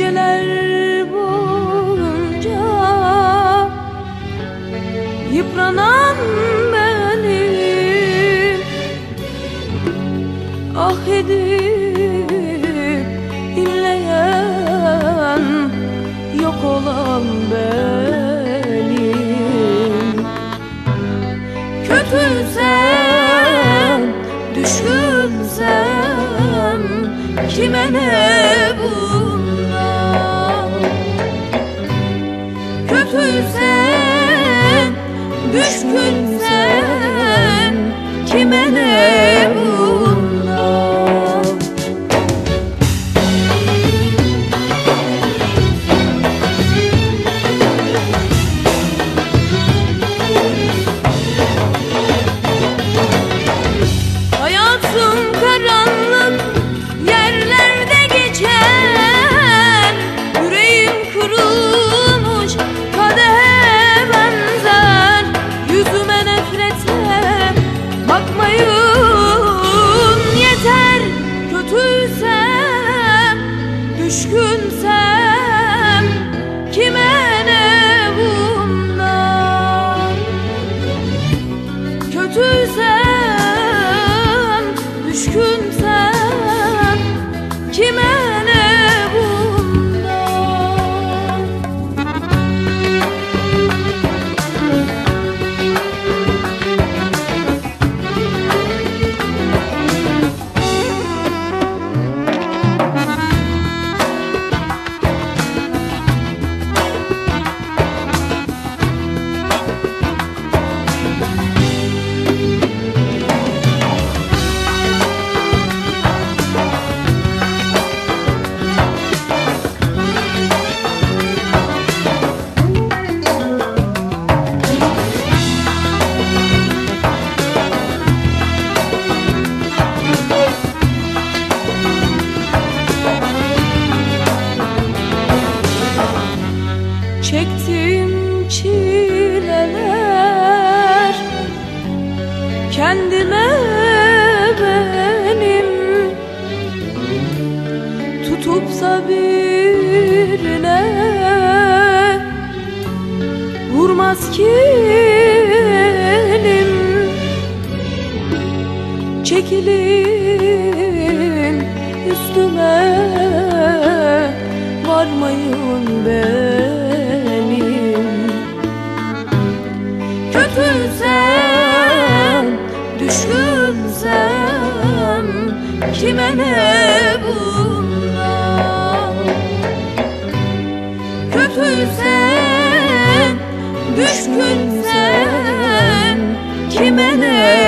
Geceler boyunca yıpranan benim Ah edip inleyen yok olan benim. Kötüysem, düşkünsem Kime ne bunlar düşkünsem Kendime benim. Tutupsa birine Vurmaz ki elim Çekilin üstüme Varmayın benim ne bundan. Kötüysem, düşkünsem Kime ne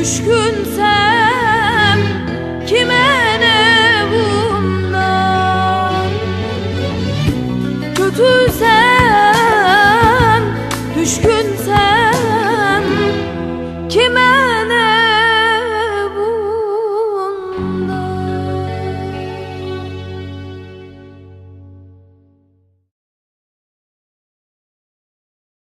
Düşkünsem kime ne bundan? Kötüysem, düşkünsem kime ne bundan?